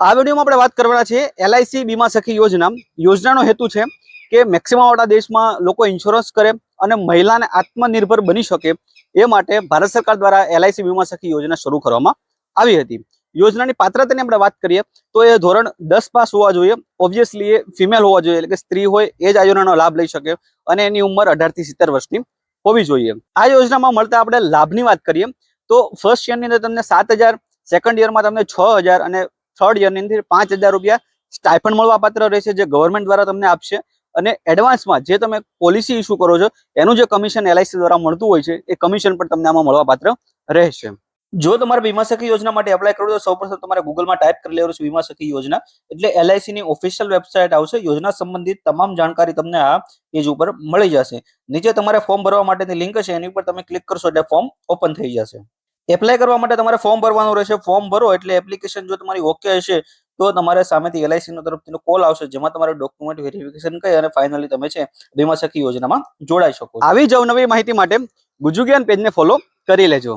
આ વિડીયોમાં આપણે વાત કરવાના છે એલઆઈસી વીમા સખી યોજના. યોજનાનો હેતુ છે કે મેક્સિમમ વાળા દેશમાં લોકો ઇન્સ્યોરન્સ કરે અને મહિલાને આત્મનિર્ભર બની શકે એ માટે ભારત સરકાર દ્વારા એલઆઈસી વીમા સખી યોજના શરૂ કરવામાં આવી હતી. યોજનાની પાત્રતાની આપણે વાત કરીએ તો એ ધોરણ દસ પાસ હોવા જોઈએ. ઓબ્વિયસલી એ ફિમેલ હોવા જોઈએ, એટલે કે સ્ત્રી હોય એ જ આ યોજનાનો લાભ લઈ શકે અને એની ઉંમર અઢારથી સિત્તેર વર્ષની હોવી જોઈએ. આ યોજનામાં મળતા આપણે લાભની વાત કરીએ તો ફર્સ્ટ યરની અંદર તમને સાત હજાર સેકન્ડ યરમાં તમને છ હજાર અને થર્ડ યરની અંદર પાંચ હજાર રૂપિયા સ્ટાઇફન મળવાપાત્ર રહેશે જે ગવર્મેન્ટ દ્વારા તમને આપશે. અને એડવાન્સમાં જે તમે પોલિસી ઇસ્યુ કરો છો, એનું જે કમિશન એલઆઈસી દ્વારા મળતું હોય છે, એ કમિશન પણ તમને આમાં મળવાપાત્ર રહેશે. જો તમારે વીમા સખી યોજના માટે એપ્લાય કરવું તો સૌપ્રથમ તમારે ગૂગલમાં ટાઈપ કરી લેવાનું છે વીમા સખી યોજના. એટલે એલઆઈસી ની ઓફિશિયલ વેબસાઇટ આવશે. યોજના સંબંધિત તમામ જાણકારી તમને આ પેજ ઉપર મળી જશે. નીચે તમારે ફોર્મ ભરવા માટેની લિંક છે, એની ઉપર તમે ક્લિક કરશો એટલે ફોર્મ ઓપન થઈ જશે. એપ્લાય કરવા માટે તમારે ફોર્મ ભરવાનું રહેશે. ફોર્મ ભરો એટલે એપ્લિકેશન જો તમારી ઓકે હશે, તો તમારે સામેથી એલઆઈસી નો તરફથી કોલ આવશે, જેમાં તમારે ડોક્યુમેન્ટ વેરિફિકેશન કરી અને ફાઇનલી તમે છે વીમા સખી યોજનામાં જોડાઈ શકો આવી જ અવનવી માહિતી માટે ગુજુગિયાન પેજને ફોલો કરી લેજો.